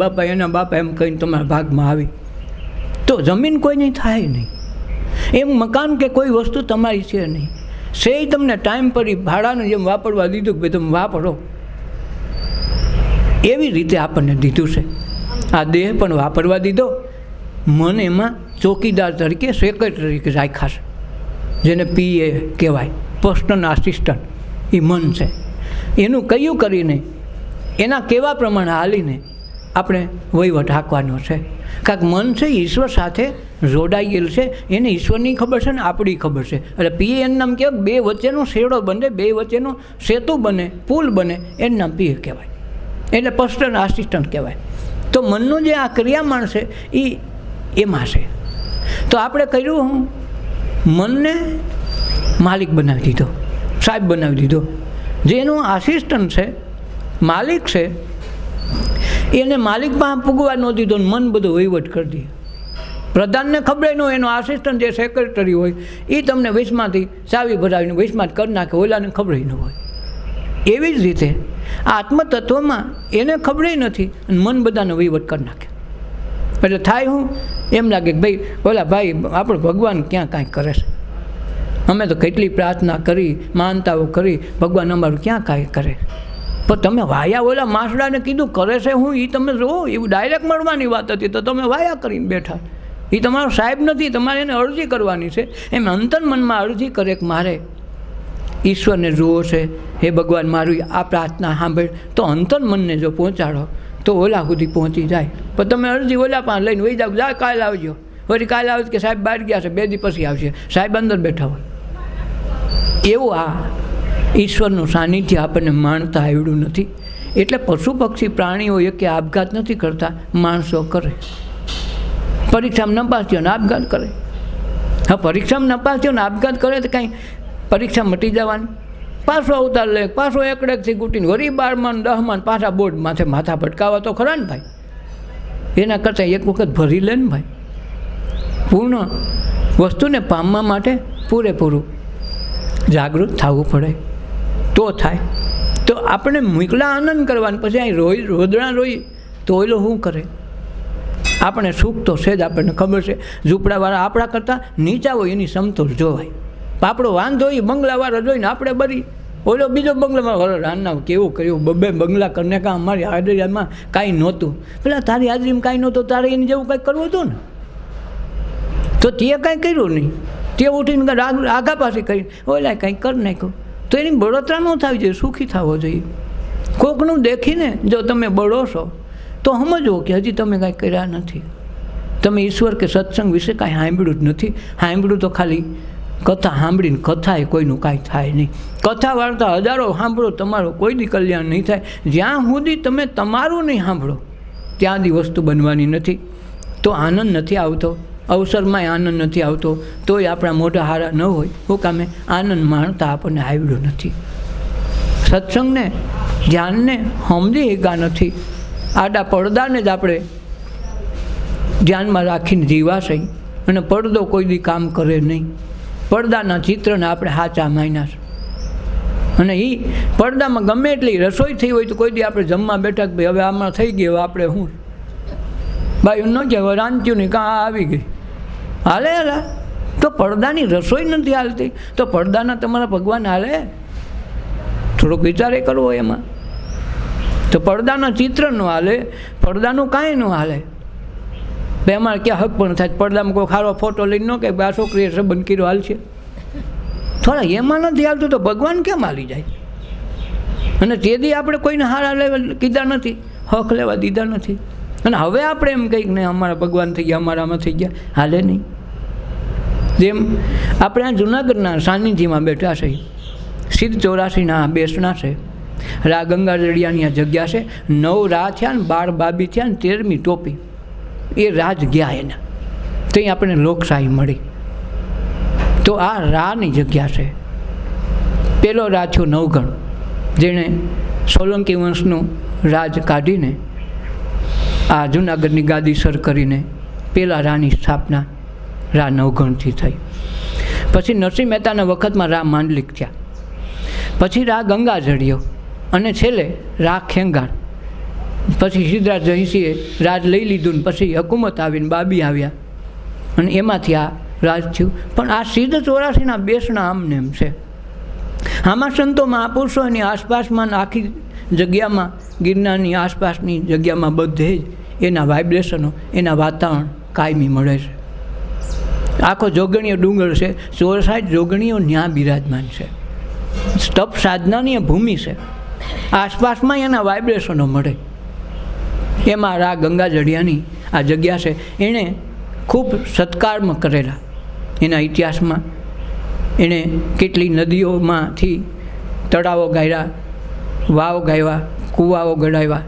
બાપા એના બાપા એમ કહીને તમારા ભાગમાં આવી. તો જમીન કોઈની થાય નહીં. એમ મકાન કે કોઈ વસ્તુ તમારી છે નહીં. સે તમને ટાઈમ પર એ ભાડાનું જેમ વાપરવા દીધું કે ભાઈ તમે વાપરો. એવી રીતે આપણને દીધું છે. આ દેહ પણ વાપરવા દીધો. મન એમાં ચોકીદાર તરીકે સેક્રેટરી રાખ્યા છે. જેને પીએ કહેવાય. પર્સનલ આસિસ્ટન્ટ એ મન છે. એનું કયું કરીને, એના કેવા પ્રમાણે હાલીને આપણે વહીવટ હાંકવાનો છે. કાંક મન છે ઈશ્વર સાથે જોડાયેલ છે, એને ઈશ્વરની ખબર છે ને આપણી ખબર છે. એટલે પીએ એનું નામ કહેવાય, બે વચ્ચેનો શેડો બને, બે વચ્ચેનો સેતુ બને, પુલ બને, એનું નામ પીએ કહેવાય. એટલે પર્સનલ આસિસ્ટન્ટ કહેવાય. તો મનનું જે આ ક્રિયામાણ છે, એ એમાં છે. તો આપણે કર્યું હું? મનને માલિક બનાવી દીધો, સાહેબ બનાવી દીધો. જે એનો આસિસ્ટન્ટ છે, માલિક છે એને માલિક પાસે પૂગવા ન દીધો મન બધું વહીવટ કરી દે. પ્રધાનને ખબર ન હોય, એનો આસિસ્ટન્ટ જે સેક્રેટરી હોય એ તમને વૈશમાંથી ચાવી ભરાવીને વૈશમાં કરી નાખે, ઓલાને ખબર ન હોય. એવી જ રીતે આ આત્મતત્વમાં એને ખબર નથી અને મન બધાનો વહીવટ કરી નાખે. એટલે થાય હું એમ લાગે કે ભાઈ, ઓલા ભાઈ, આપણો ભગવાન ક્યાં કાંઈ કરે છે? અમે તો કેટલી પ્રાર્થના કરી, માનતાઓ કરી, ભગવાન અમારું ક્યાં કાંઈ કરે? પણ તમે વાયા ઓલા માસડાને કીધું, કરે છે હું એ તમે જો એવું ડાયરેક્ટ મળવાની વાત હતી, તો તમે વાયા કરીને બેઠા. એ તમારો સાહેબ નથી, તમારે એને અરજી કરવાની છે. એમ અંતર મનમાં અરજી કરે કે મારે ઈશ્વરને જુઓ છે. હે ભગવાન, મારું આ પ્રાર્થના સાંભળ. તો અંતર મનને જો પહોંચાડો, તો ઓલા સુધી પહોંચી જાય. પણ તમે અરજી ઓલા પાસે લઈને વહી જાઓ, જા કાલે આવજો. વળી કાલે આવજો કે સાહેબ બહાર ગયા છે, બે દી પછી આવશે. સાહેબ અંદર બેઠા હોય. એવું આ ઈશ્વરનું સાનિધ્ય આપણને માણતા આવડ્યું નથી. એટલે પશુ પક્ષી પ્રાણીઓ એકે આપઘાત નથી કરતા, માણસો કરે. પરીક્ષામાં નપાસ થયો ને આપઘાત કરે. હા, પરીક્ષામાં નપાસ થયો ને આપઘાત કરે તો કાંઈ પરીક્ષા મટી જવાની. પાછો અવતાર લે, પાછો એકડેકથી ગુટીને વળી બારમાં ને દહમાં પાછા બોર્ડ માથે માથા ભટકાવા તો ખરા ને ભાઈ. એના કરતાં એક વખત ભરી લે ને ભાઈ. પૂર્ણ વસ્તુને પામવા માટે પૂરેપૂરું જાગૃત થવું પડે. તો થાય. તો આપણે મોકલા આનંદ કરવાનું. પછી અહીં રોઈ, રોદણા રોઈ, તો ઓલો શું કરે? આપણે સુખ તો છે જ આપણને ખબર છે. ઝૂંપડાવાળા આપણા કરતાં નીચા હોય એની સમતોલ જોવાય. આપણો વાંધો એ બંગલાવાળા જોઈને આપણે બરી. ઓલો બીજો બંગલામાં રાનના કેવું કર્યું? બબે બંગલા કરીને કાં અમારી હાજરીમાં કાંઈ નહોતું. પેલા તારી હાજરીમાં કાંઈ નહોતું, તારે એની જેવું કંઈક કરવું હતું ને? તો તે કાંઈ કર્યું નહીં. તે ઉઠીને આગા પાસે કરી. ઓલા કંઈ કરી નાખ્યું. તો એની બળતરા ન થવી જોઈએ, સુખી થવો જોઈએ. કોકનું દેખીને જો તમે બળો છો, તો સમજવો કે હજી તમે કાંઈ કર્યા નથી. તમે ઈશ્વર કે સત્સંગ વિશે કાંઈ સાંભળ્યું જ નથી. સાંભળ્યું તો ખાલી કથા સાંભળીને કથાએ કોઈનું કાંઈ થાય નહીં. કથા વાર્તા હજારો સાંભળો, તમારો કોઈ દી કલ્યાણ નહીં થાય. જ્યાં સુધી તમે તમારું નહીં સાંભળો, ત્યાં દી વસ્તુ બનવાની નથી. તો આનંદ નથી આવતો. અવસરમાં આનંદ નથી આવતો. તોય આપણા મોઢા હારા ન હોય. હું કામે, આનંદ માણતા આપણને આવડ્યો નથી. સત્સંગને, ધ્યાનને સમજી એકા નથી. આડા પડદાને જ આપણે ધ્યાનમાં રાખીને જીવાશે. અને પડદો કોઈ દી કામ કરે નહીં. પડદાના ચિત્રને આપણે હાચા માન્યા અને એ પડદામાં ગમે એટલી રસોઈ થઈ હોય તો કોઈ દી આપણે જમવા બેઠા કે ભાઈ હવે આમાં થઈ ગઈ આપણે હું ભાઈ ન કહેવાય, રાંધ્યું નહીં, કાં આવી ગઈ? હાલે, હાલા. તો પડદાની રસોઈ નથી હાલતી. તો પડદાના તમારા ભગવાન હાલે? થોડોક વિચારે કરવો એમાં. તો પડદાના ચિત્ર ન હાલે, પડદાનું કાંઈ ન હાલે. ભાઈ અમારે ક્યાં હક પણ થાય. પડદામાં કોઈ ખારો ફોટો લઈને ન કે આ છોકરીએ સંબંધ કર્યો, હાલ થોડા એમાં નથી હાલતું તો ભગવાન કેમ હાલી જાય? અને તેથી આપણે કોઈને હારા લેવા કીધા નથી, હક લેવા દીધા નથી. અને હવે આપણે એમ કંઈક નહીં અમારા ભગવાન થઈ ગયા, અમારામાં થઈ ગયા. હાલે નહીં. જેમ આપણે આ જુનાગઢના સાનિધ્યમાં બેઠા છે, સિદ્ધ ચોરાસીના બેસણા છે રા ગંગા રડિયાની આ જગ્યા છે, નવ રા થયા ને બાર બાબી થયા ને તેરમી ટોપી. એ રાજ ગયા એના. ત્યાં આપણને લોકશાહી મળી. તો આ રાની જગ્યા છે. પેલો રા થયો નવગણ, જેણે સોલંકી વંશનું રાજ કાઢીને આ જુનાગઢની ગાદી સર કરીને પેલા રાની સ્થાપના રા નવગણથી થઈ. પછી નરસિંહ મહેતાના વખતમાં રા માંડલિક થયા. પછી રા ગંગા જડ્યો અને છેલ્લે રા ખેંગાણ. પછી સિદ્ધરાજ જયસિંહે રાજ લઈ લીધું ને પછી હકુમત આવીને બાબી આવ્યા. અને એમાંથી આ રાજ થયું. પણ આ સિદ્ધ ચોરાસીના બેસણા આમને એમ છે. આમાં સંતો મહાપુરુષો એની આસપાસમાં આખી જગ્યામાં ગિરનારની આસપાસની જગ્યામાં બધે જ એના વાઇબ્રેશનો, એના વાતાવરણ કાયમી મળે છે. આખો જોગણીયો ડુંગર છે ચોરસાઠ જોગણીઓ ન્યા બિરાજમાન છે. સ્તપ સાધનાની ભૂમિ છે. આસપાસમાં એના વાઇબ્રેશનો મળે. એમાં રા ગંગા જડિયાની આ જગ્યા છે, એણે ખૂબ સત્કાર્મ કરેલા. એના ઇતિહાસમાં એણે કેટલી નદીઓમાંથી તળાવો ગાયરા, વાવ ગાયવા કૂવાઓ ઘડાવ્યા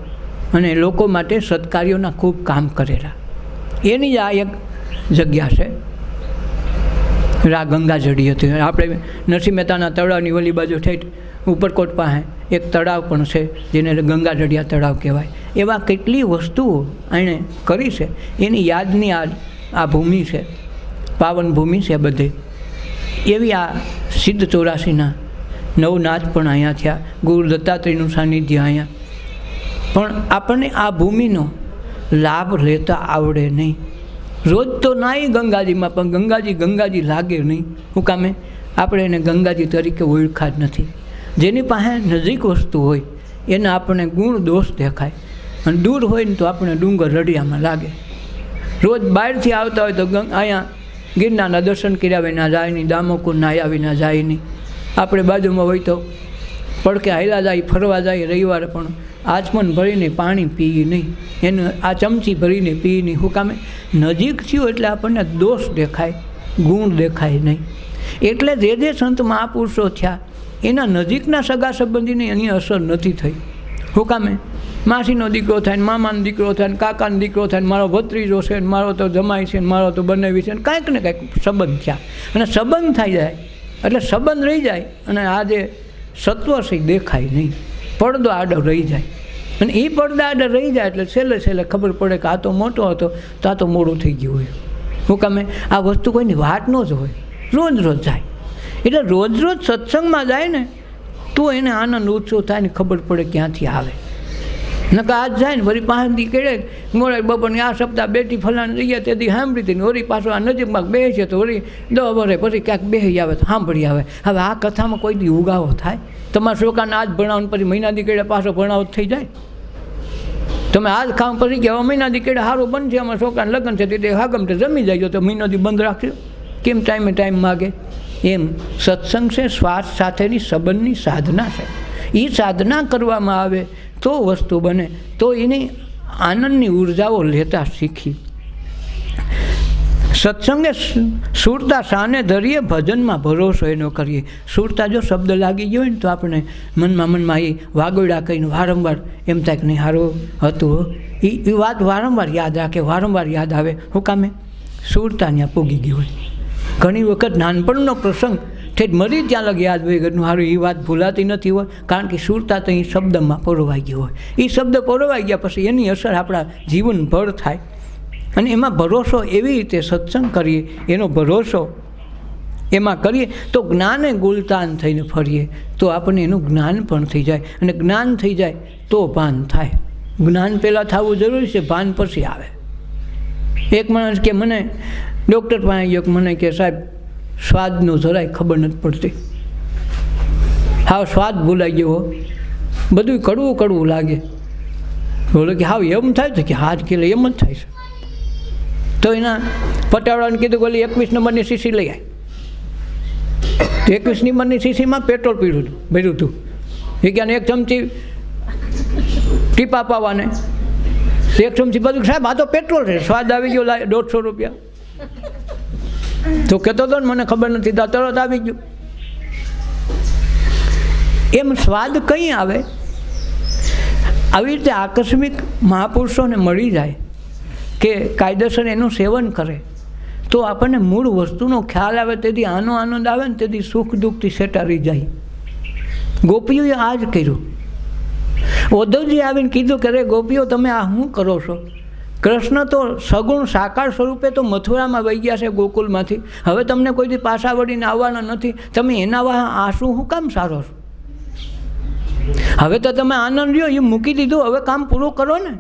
અને લોકો માટે સત્કાર્યોના ખૂબ કામ કરેલા. એની જ આ એક જગ્યા છે. રા ગંગા હતી. આપણે નરસિંહ મહેતાના તળાવની ઓલી બાજુ ઠેઠ ઉપરકોટ પાસે એક તળાવ પણ છે, જેને ગંગા તળાવ કહેવાય. એવા કેટલી વસ્તુઓ એણે કરી છે. એની યાદની આ આ ભૂમિ છે, પાવન ભૂમિ છે બધે. એવી આ સિદ્ધ ચોરાસીના નવનાથ પણ અહીંયા થયા, ગુરુ દત્તાત્રેયનું સાનિધ્ય અહીંયા. પણ આપણને આ ભૂમિનો લાભ લેતા આવડે નહીં. રોજ તો નાય ગંગાજીમાં, પણ ગંગાજી ગંગાજી લાગે નહીં. હું કામે? આપણે એને ગંગાજી તરીકે ઓળખા જ નથી. જેની પાસે નજીક વસ્તુ હોય, એને આપણને ગુણ દોષ દેખાય. અને દૂર હોય ને તો આપણે ડુંગર રડિયામાં લાગે. રોજ બહારથી આવતા હોય તો અહીંયા ગિરનારના દર્શન કર્યા વિના જાય નહીં દામોકુર નાહ્યા વિના જાય નહીં. આપણે બાજુમાં હોય તો પડકે હાયલા જાય, ફરવા જાય રવિવારે, પણ આચમન ભરીને પાણી પીએ નહીં. એનું આ ચમચી ભરીને પીએ નહીં. હું કામે નજીક થયું એટલે આપણને દોષ દેખાય, ગુણ દેખાય નહીં. એટલે જે જે સંત મહાપુરુષો થયા, એના નજીકના સગા સંબંધીને એની અસર નથી થઈ. હું કામે માસીનો દીકરો થાય ને મામાનો દીકરો થાય ને કાકાનો દીકરો થાય ને મારો ભત્રીજો છે ને મારો તો જમાઈ છે ને મારો તો બનાવી છે ને કાંઈક ને કાંઈક સંબંધ થયા. અને સંબંધ થઈ જાય. એટલે સંબંધ રહી જાય અને આ જે સત્વ છે દેખાય નહીં. પડદો આડો રહી જાય. અને એ પડદા આડો રહી જાય એટલે છેલ્લે છેલ્લે ખબર પડે કે આ તો મોટો હતો, તો આ તો મોડું થઈ ગયું હોય. હું કમે આ વસ્તુ કોઈની વાત ન જ હોય રોજ રોજ જાય. એટલે રોજ રોજ સત્સંગમાં જાય ને, તો એને આનંદ ઓછો થાય ને ખબર પડે ક્યાંથી આવે. નકા આજ જાય ને વળી પાંચ કેળે મોડે બપોરની આ સપ્તાહ બેટી ફલાણ લઈએ તેથી સાંભળી હતી વળી પાછો આ નજીકમાં બે છે તો વળી દો વરે પછી ક્યાંક બે આવે તો સાંભળી આવે. હવે આ કથામાં કોઈ દી ઉગાવો થાય? તમારા છોકરાને આજ ભણાવો પછી મહિના દી કેળે પાછો ભણાવો થઈ જાય? તમે આજ કામ પછી કે હવે મહિના દી કેળે સારું બનશે, અમારા છોકરાને લગ્ન છે તે હાગમ તે જમી જાય તો મહિનો દી બંધ રાખજો. કેમ ટાઈમે ટાઈમ માગે? એમ સત્સંગ છે, શ્વાસ સાથેની સંબંધની સાધના છે. એ સાધના કરવામાં આવે તો વસ્તુ બને. તો એની આનંદની ઉર્જાઓ લેતા શીખી. સત્સંગે સુરતા સાને ધરીએ ભજનમાં ભરોસો એનો કરીએ. સુરતા જો શબ્દ લાગી ગયો હોય ને તો આપણે મનમાં મનમાં એ વાગોડા કહીને વારંવાર એમ થાય કે નહીં સારું હતું એ એ વાત વારંવાર યાદ રાખે, વારંવાર યાદ આવે. હું કામે? સુરતા ત્યાં પૂગી ગઈ હોય. ઘણી વખત નાનપણનો પ્રસંગ ઠેઠ મરી ત્યાં લગ યાદ ઘરનું સારું એ વાત ભૂલાતી નથી હોય, કારણ કે સુરતા તો એ શબ્દમાં પરોવાઈ ગયો હોય. એ શબ્દ પરોવાઈ ગયા પછી એની અસર આપણા જીવનભર થાય. અને એમાં ભરોસો એવી રીતે સત્સંગ કરીએ, એનો ભરોસો એમાં કરીએ, તો જ્ઞાને ગુલતાન થઈને ફરીએ, તો આપણને એનું જ્ઞાન પણ થઈ જાય. અને જ્ઞાન થઈ જાય તો ભાન થાય. જ્ઞાન પહેલાં થવું જરૂરી છે, ભાન પછી આવે. એક માણસ કે મને, ડૉક્ટર પાસે ગયો મને કે સાહેબ સ્વાદનું જરાય ખબર નથી પડતી. હાવ સ્વાદ ભૂલાઈ ગયો બધું કડવું કડવું લાગે. બોલો કે હાવ એમ થાય છે કે હાથ કે એમ જ થાય છે. તો એના પટાવાળાને કીધું ઓલી એકવીસ નંબરની શીશી લઈ આવી એકવીસ નંબરની શીશીમાં પેટ્રોલ પીડ્યું હતું ભર્યું હતું એ ક્યાં એક ચમચી ટીપા પાવાને. એક ચમચી બધું સાહેબ, આ તો પેટ્રોલ છે, સ્વાદ આવી ગયો દોઢસો રૂપિયા. તો કહેતો હતો ને, મને ખબર નથી, તો તરત આવી ગયું. એમ સ્વાદ કંઈ આવે? આવી રીતે આકસ્મિક મહાપુરુષોને મળી જાય કે કાયદેસર એનું સેવન કરે, તો આપણને મૂળ વસ્તુનો ખ્યાલ આવે, તેથી આનો આનંદ આવે ને, તેથી સુખ દુઃખથી સેટારી જાય. ગોપીઓએ આ જ કર્યું. ઉદ્ધવજી આવીને કીધું કે, અરે ગોપીઓ, તમે આ શું કરો છો? કૃષ્ણ તો સગુણ સાકાર સ્વરૂપે તો મથુરામાં વહી ગયા છે ગોકુલમાંથી. હવે તમને કોઈ દી પાછા વળીને આવવાના નથી. તમે એના વાહ આંસુ હું કામ સારો છો? હવે તો તમે આનંદ રહ્યો એ મૂકી દીધું. હવે કામ પૂરું કરો ને.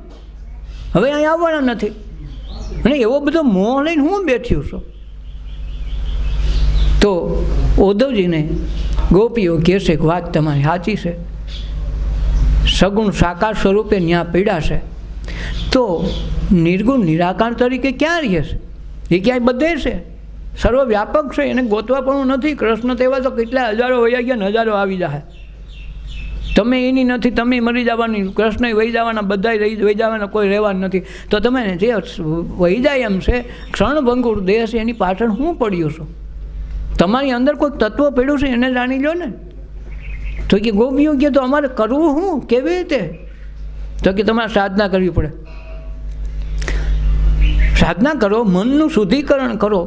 હવે અહીં આવવાના નથી. અને એવો બધો મોહ લઈને હું બેઠ્યું છું? તો ઉદ્ધવજીને ગોપીઓ કહેશે કે વાત તમારી સાચી છે. સગુણ સાકાર સ્વરૂપે ત્યાં પીડાશે તો નિર્ગુણ નિરાકાર તરીકે ક્યાં રહે છે? એ ક્યાંય બધે છે. સર્વવ્યાપક છે, એને ગોતવા પણ નથી. કૃષ્ણ તેવા તો કેટલા હજારો વયા ગયા ને હજારો આવી જાય તમે એની નથી, તમે મરી જવાની કૃષ્ણ વહી જવાના બધા રહી, વહી જવાના, કોઈ રહેવાનું નથી. તો તમે જે વહી જાય એમ છે, ક્ષણભંગુર દેહ છે એની પાછળ હું પડ્યો છું? તમારી અંદર કોઈ તત્વ પડ્યું છે, એને જાણી લો ને. તો કે ગોપીઓ કે તો અમારે કરવું હું? કેવી રીતે? તો કે તમારે સાધના કરવી પડે. સાધના કરો, મનનું શુદ્ધિકરણ કરો,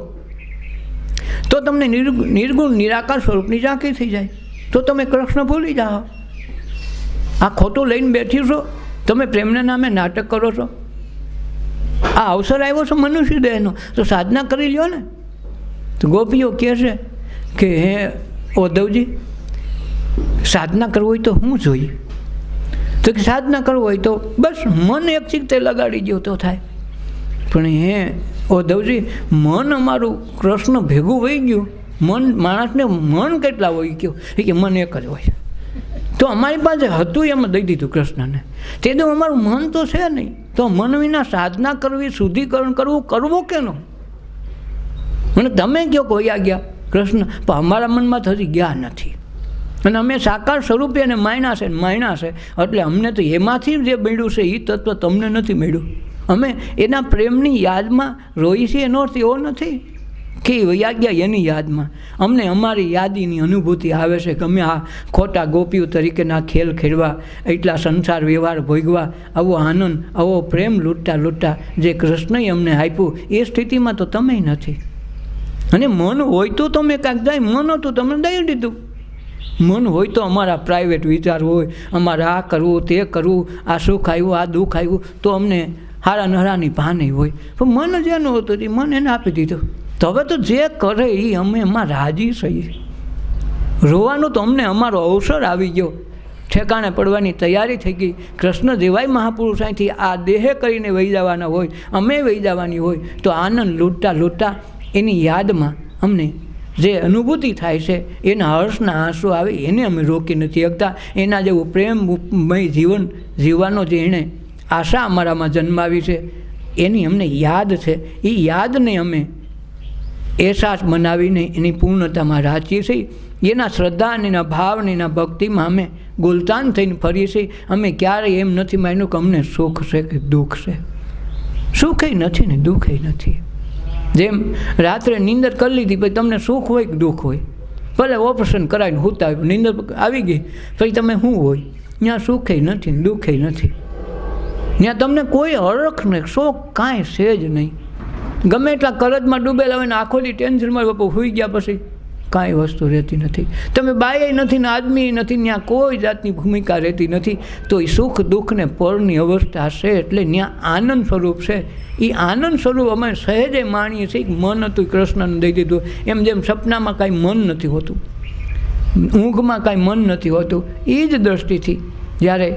તો તમને નિર્ગુણ, નિરાકાર સ્વરૂપની ઝાંકી થઈ જાય. તો તમે કૃષ્ણ ભૂલી જાઓ. આ ખોટું લઈને બેઠી છો, તમે પ્રેમના નામે નાટક કરો છો. આ અવસર આવ્યો છે મનુષ્ય દેહનો તો સાધના કરી લ્યો ને. તો ગોપીઓ કહે છે કે, હે ઓદવજી, સાધના કરવી હોય તો હું જોઈએ. તો કે સાધના કરવું હોય તો બસ મન એક ચિત્તે લગાડી દો તો થાય. પણ હે ઉદ્ધવજી મન અમારું કૃષ્ણ ભેગું વહી ગયું. મન, માણસને મન કેટલા હોય ગયું? એ કે મન એક જ હોય. તો અમારી પાસે હતું એમ દઈ દીધું કૃષ્ણને. તે તો અમારું મન તો છે નહીં. તો મન વિના સાધના કરવી, શુદ્ધિકરણ કરવું કરવું કેનું? અને તમે કયો આ ગયા? કૃષ્ણ, પણ અમારા મનમાં થતી ગયા નથી. અને અમે સાકાર સ્વરૂપે અને માયણા છે માયણા છે. એટલે અમને તો એમાંથી જે મળ્યું છે એ તત્વ તમને નથી મળ્યું. અમે એના પ્રેમની યાદમાં રોઈ છીએ, એનો અર્થ એવો નથી કે વૈયાગ્યા એની યાદમાં. અમને અમારી યાદીની અનુભૂતિ આવે છે કે અમે આ ખોટા ગોપીઓ તરીકેના ખેલ ખેડવા, એટલા સંસાર વ્યવહાર ભોગવા, આવો આનંદ, આવો પ્રેમ લૂંટતા લૂંટતા જે કૃષ્ણએ અમને આપ્યું, એ સ્થિતિમાં તો તમે નથી. અને મન હોય તો તમે કાંઈક જાય, મન હતું તમને દઈ દીધું. મન હોય તો અમારા પ્રાઇવેટ વિચાર હોય, અમારે આ કરવું, તે કરવું, આ સુખ આવ્યું, આ દુઃખ આવ્યું, તો અમને હારા નરાની ભાને હોય. પણ મન જેનું હતું એ મન એને આપી દીધું. તો હવે તો જે કરે એ અમે એમાં રાજી છીએ. રોવાનું તો અમને અમારો અવસર આવી ગયો. ઠેકાણે પડવાની તૈયારી થઈ ગઈ. કૃષ્ણ જેવાય મહાપુરુષ અહીંથી આ દેહે કરીને વહી જવાના હોય, અમે વહી જવાની હોય, તો આનંદ લૂંટતા લૂંટતા એની યાદમાં અમને જે અનુભૂતિ થાય છે, એના હર્ષના આંસુ આવે, એને અમે રોકી નથી શકતા. એના જેવું પ્રેમમય જીવન જીવવાનો જે એણે આશા અમારામાં જન્માવી છે, એની અમને યાદ છે. એ યાદને અમે અહેસાસ બનાવીને એની પૂર્ણતામાં રાચીએ છીએ. એના શ્રદ્ધા અને એના ભાવ અને એના ભક્તિમાં અમે ગુલતાન થઈને ફરીએ છીએ. અમે ક્યારેય એમ નથી માન્યું કે અમને સુખ છે કે દુઃખ છે. સુખે નથી ને દુઃખે નથી. જેમ રાત્રે નિંદર કરી લીધી, પછી તમને સુખ હોય કે દુઃખ હોય? ભલે ઓપરેશન કરાવીને હોતા નિંદર આવી ગઈ, પછી તમે શું હોય? ત્યાં સુખે નથી દુઃખે નથી. ત્યાં તમને કોઈ હરખ નહીં શોખ કાંઈ છે જ નહીં. ગમે એટલા કરજમાં ડૂબેલા હોય ને આખોલી ટેન્શનમાં બાપુ હોઈ ગયા પછી કાંઈ વસ્તુ રહેતી નથી. તમે બાય નથી ને આદમી નથી ત્યાં કોઈ જાતની ભૂમિકા રહેતી નથી, તો એ સુખ દુઃખને પરની અવસ્થા છે એટલે ત્યાં આનંદ સ્વરૂપ છે. એ આનંદ સ્વરૂપ અમે સહેજે માણીએ છીએ મન હતું કૃષ્ણને દઈ દીધું. એમ જેમ સપનામાં કાંઈ મન નથી હોતું. ઊંઘમાં કાંઈ મન નથી હોતું. એ જ દ્રષ્ટિથી જ્યારે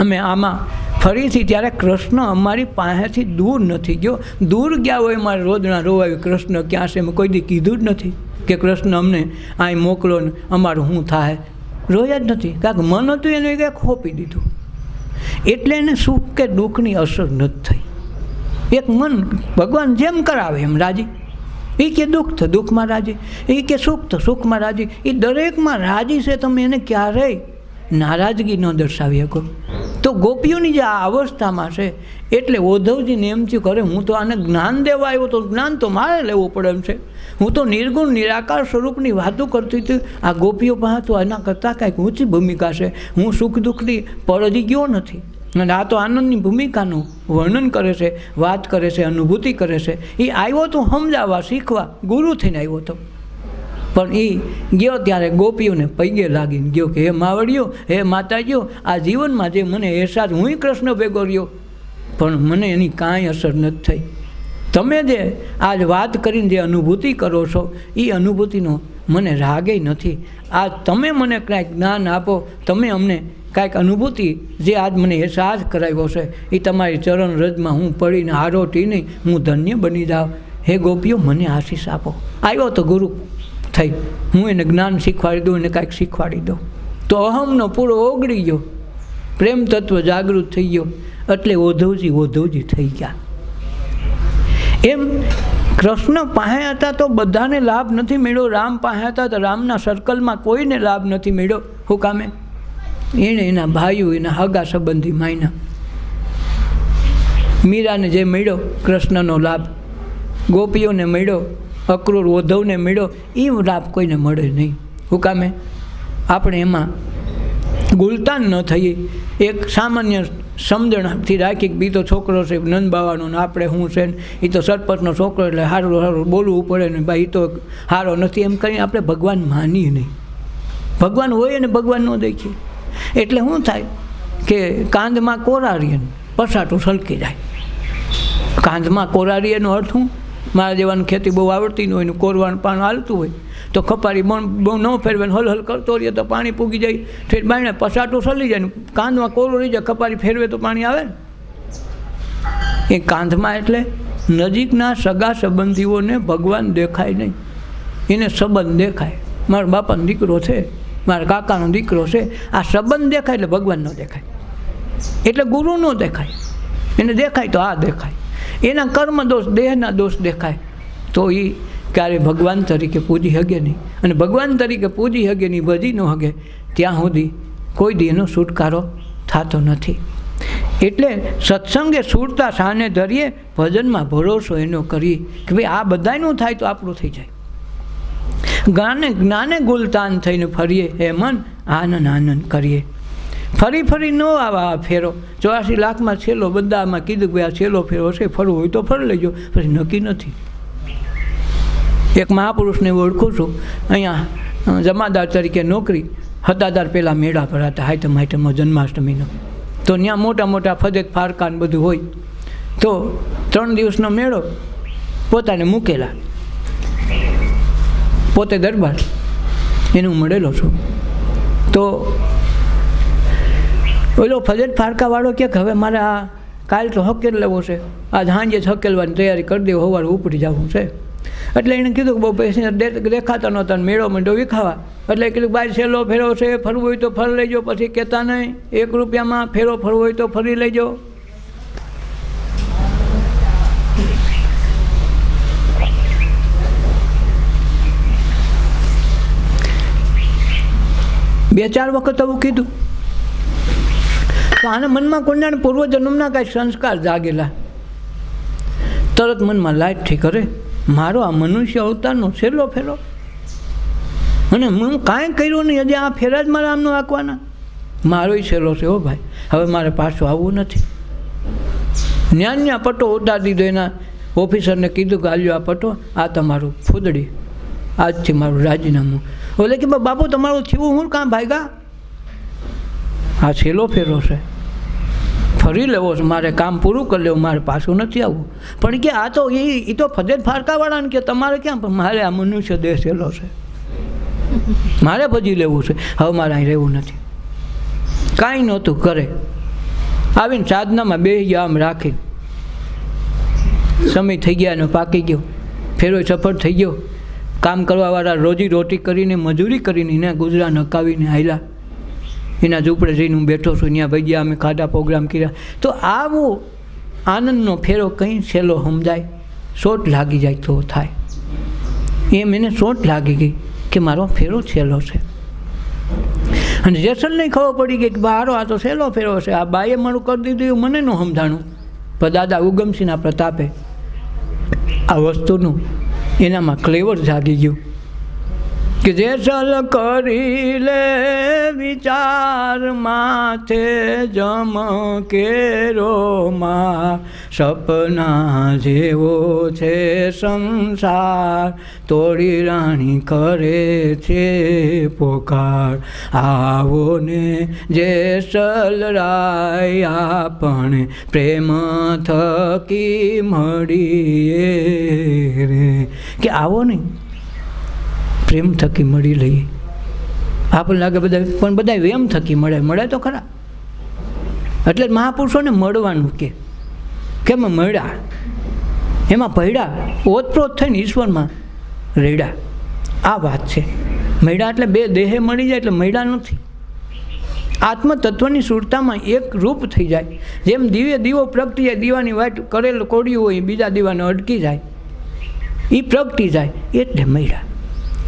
અમે આમાં ફરીથી ત્યારે કૃષ્ણ અમારી પાસેથી દૂર નથી ગયો. દૂર ગયા હોય મારે રોદણા રોવાયું કૃષ્ણ ક્યાં છે મેં કોઈ દી કીધું જ નથી. કે કૃષ્ણ અમને અહીં મોકલો ને અમારું શું થાય. રોયા જ નથી. કારણ કે મન હતું એને કંઈક ખોપી દીધું. એટલે એને સુખ કે દુઃખની અસર નથી થઈ. એક મન ભગવાન જેમ કરાવે એમ રાજી. એ કે દુઃખ તો દુઃખમાં રાજી. એ કે સુખ તો સુખમાં રાજી. એ દરેકમાં રાજી છે, તમે એને ક્યારેય નારાજગી ન દર્શાવી શકો. તો ગોપીઓની જે આ અવસ્થામાં છે, એટલે ઓધવજી એમ કરે હું તો આને જ્ઞાન દેવા આવ્યો તો જ્ઞાન તો મારે લેવું પડે એમ છે. હું તો નિર્ગુણ, નિરાકાર સ્વરૂપની વાતો કરતી હતી. આ ગોપીઓ પાસે તો એના કરતાં કાંઈક ઊંચી ભૂમિકા છે. હું સુખ દુઃખની પરજી ગયો નથી. અને આ તો આનંદની ભૂમિકાનું વર્ણન કરે છે, વાત કરે છે, અનુભૂતિ કરે છે. એ આવ્યો તો સમજાવવા, શીખવા, ગુરુ થઈને આવ્યો હતો પણ એ ગયો ત્યારે ગોપીઓને પૈગે લાગીને ગયો કે, હે માવડીઓ હે માતાજીઓ, આ જીવનમાં જે મને અહેસાસ હું કૃષ્ણ ભેગો રહ્યો. પણ મને એની કાંઈ અસર નથી થઈ. તમે જે આજ વાત કરીને જે અનુભૂતિ કરો છો એ અનુભૂતિનો મને રાગે નથી. આ તમે મને કાંઈક જ્ઞાન આપો, તમે અમને કાંઈક અનુભૂતિ જે આજ મને અહેસાસ કરાવ્યો છે એ તમારી ચરણ રજમાં હું પડીને હારોટી નહીં હું ધન્ય બની જાઉં. હે ગોપીઓ, મને આશીષ આપો. આવ્યો તો ગુરુ. થઈ. હું એને જ્ઞાન શીખવાડી દઉં, એને કાંઈક શીખવાડી દઉં. તો અહમનો પૂરો ઓગળી ગયો. પ્રેમ તત્વ જાગૃત થઈ ગયો. એટલે ઓધવજી ઓધવજી થઈ ગયા. એમ કૃષ્ણ પાસે હતા તો બધાને લાભ નથી મળ્યો. રામ પાસે હતા તો રામના સર્કલમાં કોઈને લાભ નથી મળ્યો. હું કામે? એણે એના ભાઈઓ, એના હગા સંબંધી માયના. મીરાને જે મળ્યો, કૃષ્ણનો લાભ. ગોપીઓને મળ્યો. અક્રૂર ઓધવને મળ્યો એ લાભ કોઈને મળે નહીં. શું કામે? આપણે એમાં ગુલતાન ન થઈએ. એક સામાન્ય સમજણથી રાખી કે બી તો છોકરો છે, નંદ બાવાનો ને આપણે શું છે ને એ તો સરપંચનો છોકરો એટલે સારું સારું બોલવું પડે ને ભાઈ એ તો સારો નથી. એમ કરીને આપણે ભગવાન માનીએ નહીં. ભગવાન હોય ને ભગવાન ન દેખીએ એટલે શું થાય કે કાંધમાં કોરારીએ ને પસાટું સલકી જાય. કાંધમાં કોરારીએનો અર્થ શું મારા જેવાની ખેતી બહુ આવડતી ન હોય ને કોરવાનું પાન હાલતું હોય, તો ખપારી બહુ ન ફેરવે હલ હલ કરતો રહીએ તો પાણી પૂગી જાય. ઠેઠ બાયણે પસાટું સલી જાય ને કાંધમાં કોરું રહી જાય, ખપારી ફેરવે તો પાણી આવે ને. એ કાંધમાં એટલે નજીકના સગા સંબંધીઓને ભગવાન દેખાય નહીં. એને સંબંધ દેખાય. મારા બાપાનો દીકરો છે, મારા કાકાનો દીકરો છે, આ સંબંધ દેખાય એટલે ભગવાન ન દેખાય. એટલે ગુરુ ન દેખાય. એને દેખાય તો આ દેખાય. એના કર્મ દોષ, દેહના દોષ દેખાય. તો એ ક્યારે ભગવાન તરીકે પૂજી શકે નહીં. અને ભગવાન તરીકે પૂજી શકે નહીં ભજી ન શકે ત્યાં સુધી કોઈ દી છુટકારો થતો નથી. એટલે સત્સંગે સુરતા સાને ધરીએ, ભજનમાં ભરોસો એનો કરીએ કે ભાઈ આ બધાયનું થાય તો આપણું થઈ જાય. જ્ઞાને જ્ઞાને ગુલતાન થઈને ફરીએ એ મન, આનંદ આનંદ કરીએ. ફરી ફરી ન આવા આ ફેરો. ચોરાસી લાખમાં છેલ્લો, બધામાં કીધું કે આ છેલ્લો ફેરો હશે, ફરવું હોય તો ફરી લેજો. પછી નક્કી નથી. એક મહાપુરુષને ઓળખું છું. અહીંયા જમાદાર તરીકે નોકરી હતાદાર પહેલાં મેળા ભરાતા હાઈટમ હાઈતમમાં જન્માષ્ટમીનો. તો ત્યાં મોટા મોટા ફદેત ફારકાન બધું હોય. તો ત્રણ દિવસનો મેળો પોતાને મૂકેલા. પોતે દરબાર. એનું મળેલો છું. તો ઓલો ફજેત ફાડકાવાળો કે હવે મારે આ કાલ તો હકેલ લેવો છે. આજ સાંજે જ હકેલવાની તૈયારી કરી દેવો સવારે ઉપડી જવું છે. એટલે એણે કીધું કે બહુ પૈસા દેખાતા નહોતા મેળો મંડો વિખાવા. એટલે કીધું બાર છેલ્લો ફેરો છે, ફરવું હોય તો ફરી લેજો, પછી કહેતા નહીં, એક રૂપિયામાં ફેરો ફરવો હોય તો ફરી લેજો. બે ચાર વખત આવું કીધું. તો આના મનમાં કોઈના પૂર્વજન્મના કાંઈ સંસ્કાર જાગેલા. તરત મનમાં લાઈટથી કરે. મારો આ મનુષ્ય અવતારનો છેલ્લો ફેરો. અને હું કાંઈ કર્યું નહીં, હજી આ ફેરા જ મારા આમનો આંકવાના. મારો છેલ્લો છે હો ભાઈ. હવે મારે પાછું આવવું નથી. ન્યા પટ્ટો ઉતારી દીધો એના ઓફિસરને કીધું કે આલ્યો આ પટ્ટો આ તમારું ફૂદડી. આજથી મારું રાજીનામું. ઓલે કે બાપુ તમારું થયું હું કાં ભાઈગા? આ છેલ્લો ફેરો છે. ફરી લેવો છે મારે કામ પૂરું કરી લેવું, મારે પાછું નથી આવવું. પણ કે આ તો એ એ તો ફજેત ફારકાવાળાને કે તમારે ક્યાં, પણ મારે આ મનુષ્ય દેહ છેલ્લો છે. મારે ભજી લેવું છે. હવે મારે અહીં રહેવું નથી. કાંઈ નહોતું કરે આવીને સાધનામાં બે ગયા આમ રાખી સમય થઈ ગયા અને પાકી ગયો. ફેરો સફળ થઈ ગયો. કામ કરવાવાળા રોજી રોટી કરીને, મજૂરી કરીને એને ગુજરાન હકાવીને હાલ્યા એના ઝૂંપડે જઈને હું બેઠો છું, ત્યાં ભજીયા અમે ખાધા પ્રોગ્રામ કર્યા. તો આવો આનંદનો ફેરો કંઈ છેલ્લો સમજાય શોટ લાગી જાય તો થાય. એમ એને શોટ લાગી ગઈ કે મારો ફેરો છેલ્લો છે. અને જેસલને ખબર પડી ગઈ કે બારો આ તો સહેલો ફેરો છે. આ બાએ મારું કરી દીધું એવું મને ન સમજાણું. પણ દાદા ઉગમસિંહના પ્રતાપે આ વસ્તુનું એનામાં ક્લેવર જાગી ગયું. કે જેસલ કરી લે વિચાર માથે જમ કેરોમાં સપના જેવો છે સંસાર, તોડી રાણી કરે છે પોકાર. આવો ને જેસલ રાય આપણે પ્રેમ થકી મળીએ રે. કે આવો નહીં? પ્રેમ થકી મળી લઈએ. આપણને લાગે બધા પણ બધા વેમ થકી મળે. મળે તો ખરા. એટલે મહાપુરુષોને મળવાનું કે. કેમ મળ્યા? એમાં પડ્યા ઓતપ્રોત થઈને ઈશ્વરમાં રેડા આ વાત છે. મળ્યા એટલે બે દેહે મળી જાય એટલે મળ્યા નથી. આત્મતત્વની સુરતામાં એક રૂપ થઈ જાય. જેમ દિવ્ય દીવો પ્રગટી જાય, દીવાની વાટ કરેલ કોડી હોય, બીજા દીવાને અટકી જાય. એ પ્રગટી જાય એટલે મળ્યા.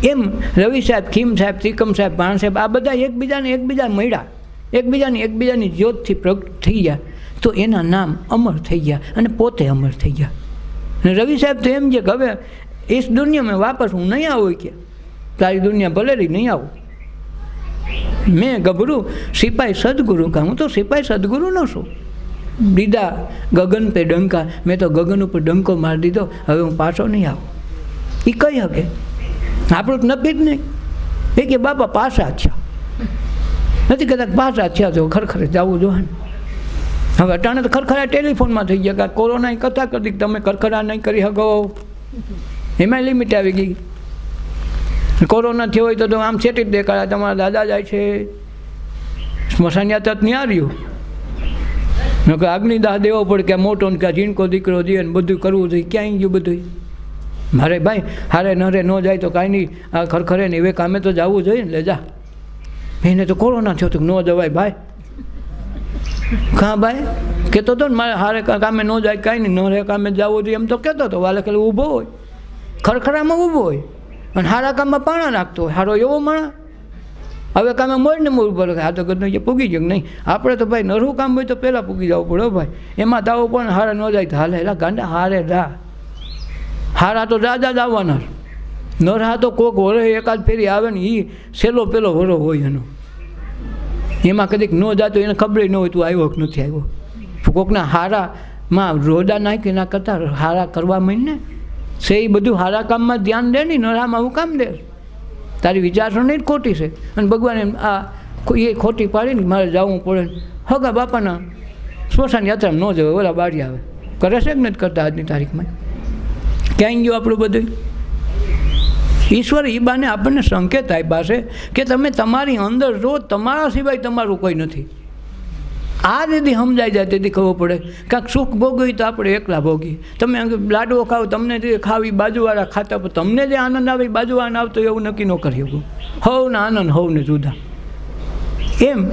એમ રવિ સાહેબ, ખીમ સાહેબ, ત્રિકમ સાહેબ, ભાણ સાહેબ, આ બધા એકબીજાને એકબીજા મળ્યા. એકબીજાની એકબીજાની જ્યોતથી પ્રગટ થઈ ગયા. તો એના નામ અમર થઈ ગયા અને પોતે અમર થઈ ગયા. અને રવિ સાહેબ તો એમ છે કે હવે એ દુનિયા મેં વાપસ હું નહીં આવું કે. તારી દુનિયા ભલે રહી નહીં આવું. મેં ગભરું, સિપાઈ સદગુરુ કા, હું તો સિપાઈ સદગુરુનો છું. દીદા ગગન પે ડંકા, મેં તો ગગન ઉપર ડંકો મારી દીધો, હવે હું પાછો નહીં આવું. એ કહી શકે આપણું નથી જ નહીં. એ કે બાપા પાછા થયા. નથી કદાચ પાછા થયા તો ખરખરે જવું જોઈએ હવે અટાણે તો ખરખરા ટેલિફોનમાં થઈ ગયા કોરોના કથા કરી તમે ખરખરા નહીં કરી શકો. એમાં લિમિટ આવી ગઈ. કોરોના થયો હોય તો આમ સેટી જ દેખાડ્યા. તમારા દાદા જાય છે. સ્મશાન યાત્રા નહીં આવ્યું નકર અગ્નિદાહ દેવો પડે કે મોટો ને કે ઝીણકો દીકરો દે ને બધું કરવું જોઈએ. ક્યાંય ગયું બધું મારે ભાઈ, હારે નરે ન જાય તો કાંઈ નહીં. આ ખરખરે નહીં હવે કામે તો જવું જોઈએ ને, લેજા. એને તો કોરોના થયો તો ન જવાય ભાઈ. કાં ભાઈ? કહેતો હતો ને મારે હારે કામે ન જાય, કાંઈ નહીં. નરે કામે જવું જોઈએ એમ તો કહેતો હતો વાલે ખાલી ઊભો હોય. ખરખરામાં ઊભો હોય. અને હારા કામમાં પાણા નાખતો હોય. હારો એવો માણા હવે કામે મોરને મોર ઉપર આ તો ગદનો જે પૂગી ગયો નહીં? આપણે તો ભાઈ નરવું કામ હોય તો પહેલાં પૂગી જવું પડે ભાઈ. એમાં દાવો પણ હારા ન જાય તો હાલે. એલા ગાંડા, હારે રા. હારા તો દાદા જ આવવાના. ન રહા તો કોક વરે એકાદ ફેરી આવે ને એ છેલ્લો પેલો વરો હોય એનો. એમાં કદીક ન જાતો, એને ખબર ન હોય તું આવ્યો કે નથી આવ્યો. કોકના હારામાં રોડા નાખી, એના કરતાં હારા કરવા માંડ ને છે એ બધું હારા કામમાં ધ્યાન દે નહીં નરામાં હું કામ દે? તારી વિચારસરણી જ ખોટી છે. અને ભગવાને આ એ ખોટી પાડીને મારે જવું પડે હગા બાપાના સ્મશાન યાત્રામાં ન જવાય, ઓલા બારી આવે. કરે છે કે નથી કરતા આજની તારીખમાં? ક્યાંય ગયું આપણું બધું ઈશ્વર એ બાને આપણને સંકેત આપ્યા છે કે તમે તમારી અંદર જો તમારા સિવાય તમારું કોઈ નથી. આ દીદી સમજાઈ જાય તેથી ખબર પડે. કાંઈક સુખ ભોગવી તો આપણે એકલા ભોગીએ. તમે લાડવો ખાવ, તમને જે ખાવી બાજુવાળા ખાતા પણ તમને જે આનંદ આવે બાજુવાળાને આવતો એવું નક્કી ન કરી શકું. હવને આનંદ, હવને જુદા. એમ.